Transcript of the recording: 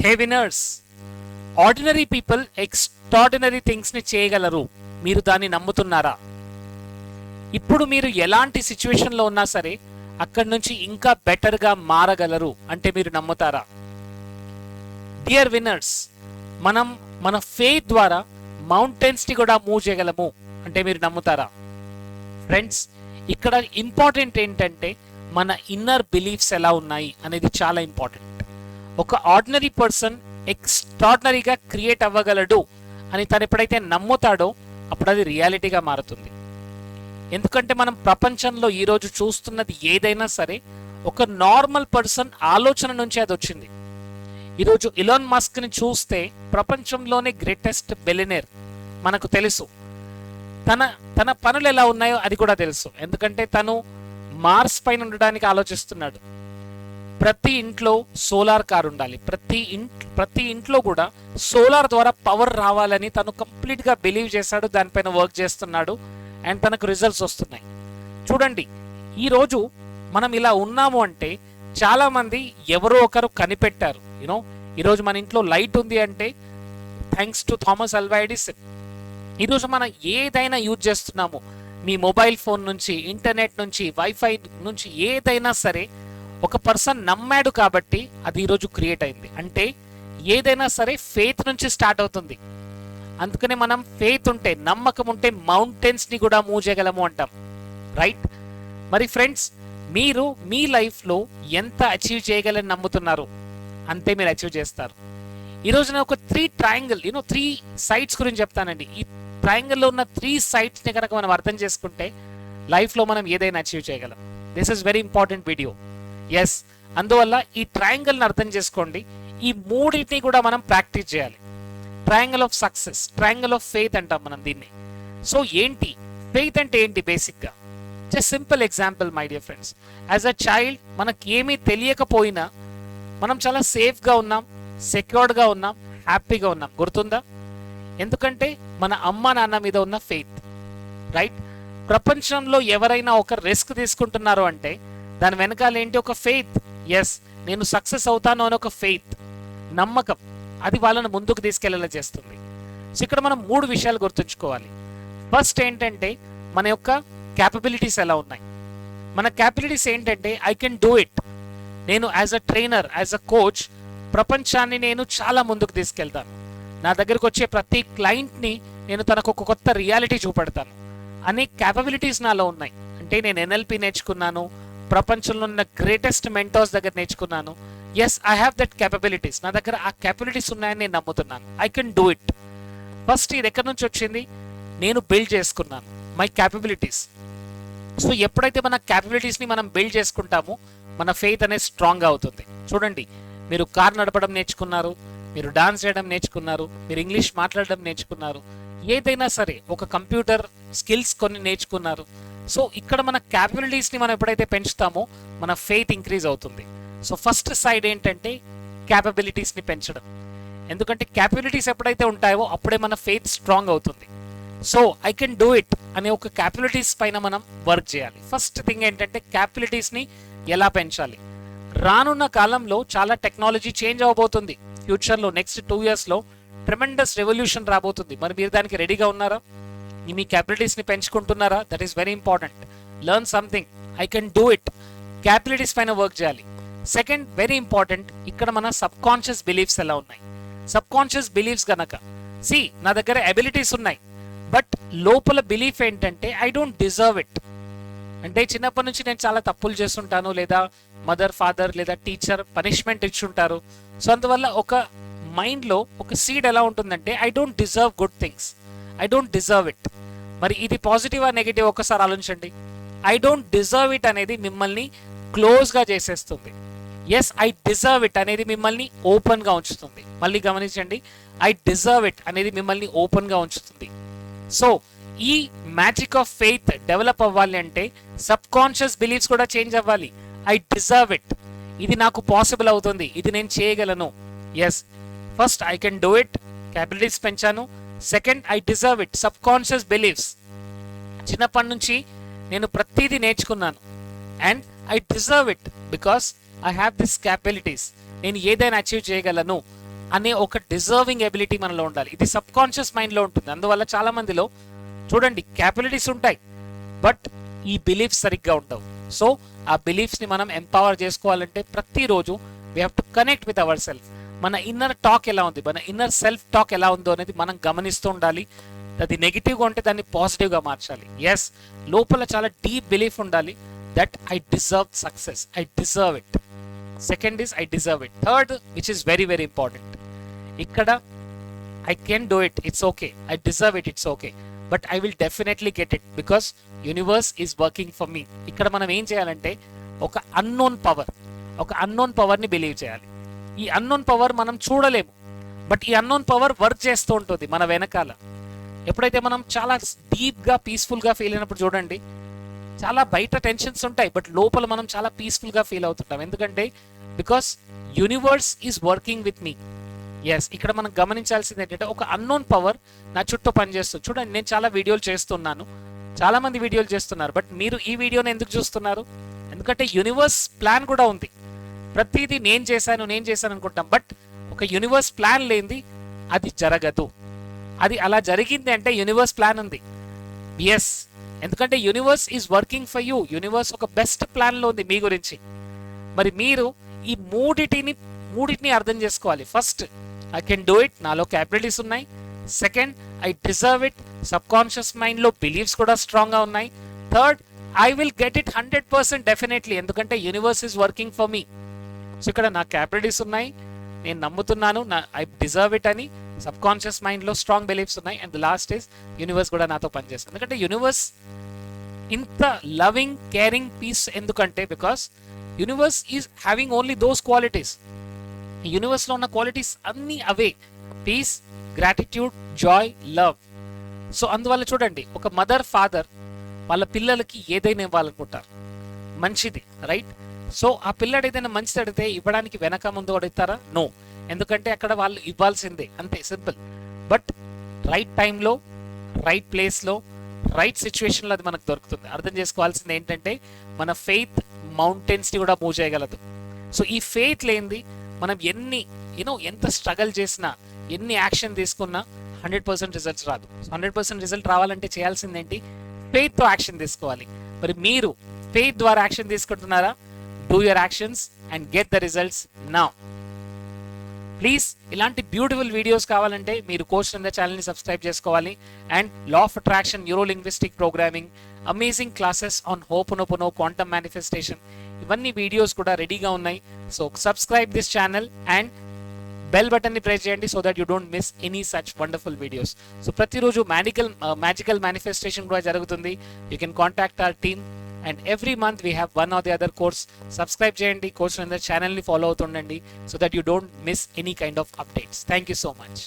Hey winners ordinary people extraordinary థింగ్స్ని చేయగలరు. మీరు దాన్ని నమ్ముతున్నారా? ఇప్పుడు మీరు ఎలాంటి సిచ్యువేషన్లో ఉన్నా సరే అక్కడి నుంచి ఇంకా బెటర్గా మారగలరు అంటే మీరు నమ్ముతారా? డియర్ విన్నర్స్ మనం మన ఫెయిత్ ద్వారా మౌంటైన్స్ని కూడా మూవ్ చేయగలము అంటే మీరు నమ్ముతారా? ఫ్రెండ్స్ ఇక్కడ ఇంపార్టెంట్ ఏంటంటే మన ఇన్నర్ బిలీఫ్స్ ఎలా ఉన్నాయి అనేది చాలా ఇంపార్టెంట్. ఒక ఆర్డినరీ పర్సన్ ఎక్స్ట్రాడినరీగా క్రియేట్ అవ్వగలడు అని తను ఎప్పుడైతే నమ్ముతాడో అప్పుడు అది రియాలిటీగా మారుతుంది. ఎందుకంటే మనం ప్రపంచంలో ఈరోజు చూస్తున్నది ఏదైనా సరే ఒక నార్మల్ పర్సన్ ఆలోచన నుంచి అది వచ్చింది. ఈరోజు ఇలాన్ మస్క్ని చూస్తే ప్రపంచంలోనే గ్రేటెస్ట్ బెలినేర్ మనకు తెలుసు. తన తన పనులు ఎలా ఉన్నాయో అది కూడా తెలుసు. ఎందుకంటే తను మార్స్ పైన ఉండడానికి ఆలోచిస్తున్నాడు. ప్రతి ఇంట్లో సోలార్ కార్ ఉండాలి. ప్రతి ఇంట్ ప్రతి ఇంట్లో కూడా సోలార్ ద్వారా పవర్ రావాలని తను కంప్లీట్గా బిలీవ్ చేశాడు దానిపైన వర్క్ చేస్తున్నాడు అండ్ తనకు రిజల్ట్స్ వస్తున్నాయి. చూడండి ఈరోజు మనం ఇలా ఉన్నాము అంటే చాలామంది ఎవరో ఒకరు కనిపెట్టారు. యూనో ఈరోజు మన ఇంట్లో లైట్ ఉంది అంటే థ్యాంక్స్ టు థామస్ అల్వా ఈరోజు మనం ఏదైనా యూజ్ చేస్తున్నాము. మీ మొబైల్ ఫోన్ నుంచి ఇంటర్నెట్ నుంచి వైఫై నుంచి ఏదైనా సరే ఒక పర్సన్ నమ్మాడు కాబట్టి అది ఈరోజు క్రియేట్ అయింది. అంటే ఏదైనా సరే ఫేత్ నుంచి స్టార్ట్ అవుతుంది. అందుకనే మనం ఫేత్ ఉంటే నమ్మకం ఉంటే మౌంటైన్స్ని కూడా మూవ్ చేయగలము అంటాం. రైట్ మరి ఫ్రెండ్స్ మీరు మీ లైఫ్లో ఎంత అచీవ్ చేయగలని నమ్ముతున్నారు? అంతే మీరు అచీవ్ చేస్తారు. ఈరోజు నేను ఒక three triangle you know three sides గురించి చెప్తానండి. ఈ ట్రయాంగిల్లో ఉన్న త్రీ సైట్స్ని కనుక మనం అర్థం చేసుకుంటే లైఫ్లో మనం ఏదైనా అచీవ్ చేయగలం. This is very important video yes అందువల్ల ఈ ట్రయాంగిల్ని అర్థం చేసుకోండి. ఈ మూడింటిని కూడా మనం ప్రాక్టీస్ చేయాలి. Triangle of success triangle of faith అంటాం మనం దీన్ని. సో ఏంటి? ఫెయిత్ అంటే ఏంటి బేసిక్గా just simple example my dear friends as a child మనకి ఏమీ తెలియకపోయినా మనం చాలా సేఫ్గా ఉన్నాం సెక్యూర్డ్గా ఉన్నాం హ్యాపీగా ఉన్నాం. గుర్తుందా? ఎందుకంటే మన అమ్మ నాన్న మీద ఉన్న ఫెయిత్ రైట్ ప్రపంచంలో ఎవరైనా ఒక రిస్క్ తీసుకుంటున్నారు అంటే దాని వెనకాల ఏంటి ఒక ఫెయిత్ ఎస్ నేను సక్సెస్ అవుతాను అని ఒక ఫెయిత్ నమ్మకం. అది వాళ్ళని ముందుకు తీసుకెళ్ళేలా చేస్తుంది. సో ఇక్కడ మనం మూడు విషయాలు గుర్తుంచుకోవాలి. ఫస్ట్ ఏంటంటే మన యొక్క క్యాపబిలిటీస్ ఎలా ఉన్నాయి? మన క్యాపబిలిటీస్ ఏంటంటే ఐ కెన్ డూ ఇట్ నేను as a trainer as a coach ప్రపంచాన్ని నేను చాలా ముందుకు తీసుకెళ్తాను. నా దగ్గరకు వచ్చే ప్రతి క్లయింట్ని నేను తనకు ఒక కొత్త రియాలిటీ చూపెడతాను. అనే క్యాపబిలిటీస్ నాలో ఉన్నాయి. అంటే నేను ఎన్ఎల్పి నేర్చుకున్నాను ప్రపంచంలో ఉన్న గ్రేటెస్ట్ మెంటోర్స్ దగ్గర నేర్చుకున్నాను. Yes I have that capabilities నా దగ్గర ఆ కెపబిలిటీస్ ఉన్నాయని నేను నమ్ముతున్నాను. I can do it first ఇది ఎక్కడి నుంచి వచ్చింది? నేను బిల్డ్ చేసుకున్నాను. మై క్యాపబిలిటీస్ సో ఎప్పుడైతే మన క్యాపబిలిటీస్ని మనం బిల్డ్ చేసుకుంటామో మన ఫెయిత్ అనేది స్ట్రాంగ్ అవుతుంది. చూడండి మీరు కార్ నడపడం నేర్చుకున్నారు మీరు డాన్స్ చేయడం నేర్చుకున్నారు మీరు ఇంగ్లీష్ మాట్లాడడం నేర్చుకున్నారు ఏదైనా సరే ఒక కంప్యూటర్ స్కిల్స్ కొన్ని నేర్చుకున్నారు సో ఇక్కడ మన క్యాపబిలిటీస్ని మనం ఎప్పుడైతే పెంచుతామో మన ఫెయిత్ ఇంక్రీజ్ అవుతుంది. సో ఫస్ట్ సైడ్ ఏంటంటే క్యాపబిలిటీస్ని పెంచడం. ఎందుకంటే క్యాపబిలిటీస్ ఎప్పుడైతే ఉంటాయో అప్పుడే మన ఫెయిత్ స్ట్రాంగ్ అవుతుంది. So I can do it అనే ఒక క్యాపబిలిటీస్ పైన మనం వర్క్ చేయాలి. ఫస్ట్ థింగ్ ఏంటంటే క్యాపబిలిటీస్ని ఎలా పెంచాలి? రానున్న కాలంలో చాలా టెక్నాలజీ చేంజ్ అవబోతుంది. ఫ్యూచర్లో నెక్స్ట్ టూ ఇయర్స్లో ట్రెమెండస్ రెవల్యూషన్ రాబోతుంది. మరి మీరు దానికి రెడీగా ఉన్నారా? మీ- క్యాపిలిటీస్ని పెంచుకుంటున్నారా? That is very important learn something I can do it capabilities పైన వర్క్ చేయాలి. సెకండ్ వెరీ ఇంపార్టెంట్ ఇక్కడ మన సబ్ కాన్షియస్ బిలీఫ్స్ ఎలా ఉన్నాయి? సబ్ కాన్షియస్ బిలీఫ్స్ గనక. సి నా దగ్గర అబిలిటీస్ ఉన్నాయి. బట్ లోపల బిలీఫ్ ఏంటంటే ఐ డోంట్ డిజర్వ్ ఇట్ అంటే చిన్నప్పటి నుంచి నేను చాలా తప్పులు చేస్తుంటాను లేదా మదర్ ఫాదర్ లేదా టీచర్ పనిష్మెంట్ ఇచ్చుంటారు. సో అందువల్ల ఒక మైండ్లో ఒక సీడ్ ఎలా ఉంటుందంటే I don't deserve good things I don't deserve it మరి ఇది పాజిటివ్ ఆ నెగిటివ్ ఒకసారి ఆలోచించండి. ఐ డోంట్ డిజర్వ్ ఇట్ అనేది మిమ్మల్ని క్లోజ్గా చేసేస్తుంది. ఎస్ ఐ డిజర్వ్ ఇట్ అనేది మిమ్మల్ని ఓపెన్గా ఉంచుతుంది. మళ్ళీ గమనించండి. ఐ డిజర్వ్ ఇట్ అనేది మిమ్మల్ని ఓపెన్గా ఉంచుతుంది. సో ఈ మ్యాజిక్ ఆఫ్ ఫెయిత్ డెవలప్ అవ్వాలి అంటే సబ్ కాన్షియస్ బిలీఫ్స్ కూడా చేంజ్ అవ్వాలి. ఐ డిజర్వ్ ఇట్ ఇది నాకు పాసిబుల్ అవుతుంది. ఇది నేను చేయగలను. Yes first I can do it capabilities పెంచాను. Second I deserve it sub conscious believes చిన్నప్పటి నుంచి నేను ప్రతిదీ నేర్చుకున్నాను. And I deserve it because I have this capabilities నేను ఏదైనా అచీవ్ చేయగలను అనే ఒక డిజర్వింగ్ ఎబిలిటీ మనలో ఉండాలి. ఇది సబ్ కాన్షియస్ మైండ్లో ఉంటుంది. అందువల్ల చాలా మందిలో చూడండి క్యాపబిలిటీస్ ఉంటాయి బట్ ఈ బిలీఫ్స్ సరిగ్గా ఉండవు. సో ఆ బిలీఫ్స్ని మనం ఎంపవర్ చేసుకోవాలంటే ప్రతిరోజు we have to connect with our self మన ఇన్నర్ టాక్ ఎలా ఉంది? మన ఇన్నర్ సెల్ఫ్ టాక్ ఎలా ఉందో అనేది మనం గమనిస్తూ ఉండాలి. అది నెగిటివ్గా ఉంటే దాన్ని పాజిటివ్గా మార్చాలి. ఎస్ లోపల చాలా డీప్ బిలీఫ్ ఉండాలి. That I deserve success I deserve it second is I deserve it third which is very very important ఇక్కడ I can do it it's okay I deserve it it's okay but I will definitely get it because universe is working for me ఇక్కడ మనం ఏం చేయాలంటే ఒక unknown power ఒక unknown పవర్ని believe చేయాలి. ఈ అన్నోన్ పవర్ మనం చూడలేము. బట్ ఈ అన్నోన్ పవర్ వర్క్ చేస్తూ ఉంటుంది మన వెనకాల. ఎప్పుడైతే మనం చాలా డీప్గా పీస్ఫుల్గా ఫీల్ అయినప్పుడు చూడండి చాలా బయట టెన్షన్స్ ఉంటాయి బట్ లోపల మనం చాలా పీస్ఫుల్గా ఫీల్ అవుతుంటాం. ఎందుకంటే because universe is working with me yes ఇక్కడ మనం గమనించాల్సింది ఏంటంటే ఒక అన్నోన్ పవర్ నా చుట్టూ పనిచేస్తుంది. చూడండి నేను చాలా వీడియోలు చేస్తున్నాను. చాలా మంది వీడియోలు చేస్తున్నారు. బట్ మీరు ఈ వీడియోని ఎందుకు చూస్తున్నారు? ఎందుకంటే యూనివర్స్ ప్లాన్ కూడా ఉంది. ప్రతిదీ నేను చేశాను నేను చేశాను అనుకుంటాం. బట్ ఒక యూనివర్స్ ప్లాన్ లేనిది అది జరగదు. అది అలా జరిగింది అంటే యూనివర్స్ ప్లాన్ ఉంది. ఎస్ ఎందుకంటే universe is working for you universe ఒక బెస్ట్ ప్లాన్లో ఉంది మీ గురించి. మరి మీరు ఈ మూడిటిని మూడిటిని అర్థం చేసుకోవాలి. First I can do it నాలో క్యాపబిలిటీస్ ఉన్నాయి. Second I deserve it sub conscious మైండ్లో బిలీవ్స్ కూడా స్ట్రాంగ్గా ఉన్నాయి. Third I will get it hundred percent definitely ఎందుకంటే universe is working for me so ఇక్కడ నా క్యాపబిలిటీస్ ఉన్నాయి. నేను నమ్ముతున్నాను. నా ఐ డిజర్వ్ ఇట్ అని సబ్ కాన్షియస్ మైండ్లో స్ట్రాంగ్ బిలీఫ్స్ ఉన్నాయి. అండ్ లాస్ట్ ఇస్ యూనివర్స్ కూడా నాతో పనిచేస్తుంది. ఎందుకంటే యూనివర్స్ ఇంత లవింగ్ కేరింగ్ పీస్ ఎందుకంటే because universe is having only those qualities ఈ యూనివర్స్లో ఉన్న క్వాలిటీస్ అన్నీ అవే. Peace gratitude joy love so అందువల్ల చూడండి ఒక మదర్ ఫాదర్ వాళ్ళ పిల్లలకి ఏదైనా ఇవ్వాలనుకుంటారు. మంచిది రైట్ సో ఆ పిల్లడు ఏదైనా మంచిది అడిగితే ఇవ్వడానికి వెనక ముందు అడుగుతారా? నో ఎందుకంటే అక్కడ వాళ్ళు ఇవ్వాల్సిందే. అంతే సింపుల్. బట్ రైట్ టైంలో రైట్ ప్లేస్లో రైట్ సిచ్యువేషన్లో అది మనకు దొరుకుతుంది. అర్థం చేసుకోవాల్సింది ఏంటంటే మన ఫెయిత్ మౌంటైన్స్ని కూడా మూవ్ చేయగలదు. సో ఈ ఫెయిత్ లేనిది మనం ఎన్ని యూనో ఎంత స్ట్రగల్ చేసినా ఎన్ని యాక్షన్ తీసుకున్నా హండ్రెడ్ పర్సెంట్ రిజల్ట్స్ రాదు. హండ్రెడ్ పర్సెంట్ రిజల్ట్ రావాలంటే చేయాల్సింది ఏంటి? ఫెయిత్తో యాక్షన్ తీసుకోవాలి. మరి మీరు ఫెయిత్ ద్వారా యాక్షన్ తీసుకుంటున్నారా? Do your actions and get the results now please ఇలాంటి బ్యూటిఫుల్ వీడియోస్ కావాలంటే మీరు కోచ్ నంద ఛానల్ని సబ్స్క్రైబ్ చేసుకోవాలి. And law of attraction neuro linguistic programming amazing classes on hooponopono quantum manifestation ఇవన్నీ వీడియోస్ కూడా రెడీగా ఉన్నాయి. So subscribe this channel and bell బటన్ని ప్రెస్ చేయండి so that you don't miss any such wonderful videos so ప్రతిరోజు magical magical manifestation కూడా జరుగుతుంది. You can contact our team and every month we have one or the other course subscribe చేయండి course అందర్ ఛానల్ని follow అవుతుండండి so that you don't miss any kind of updates thank you so much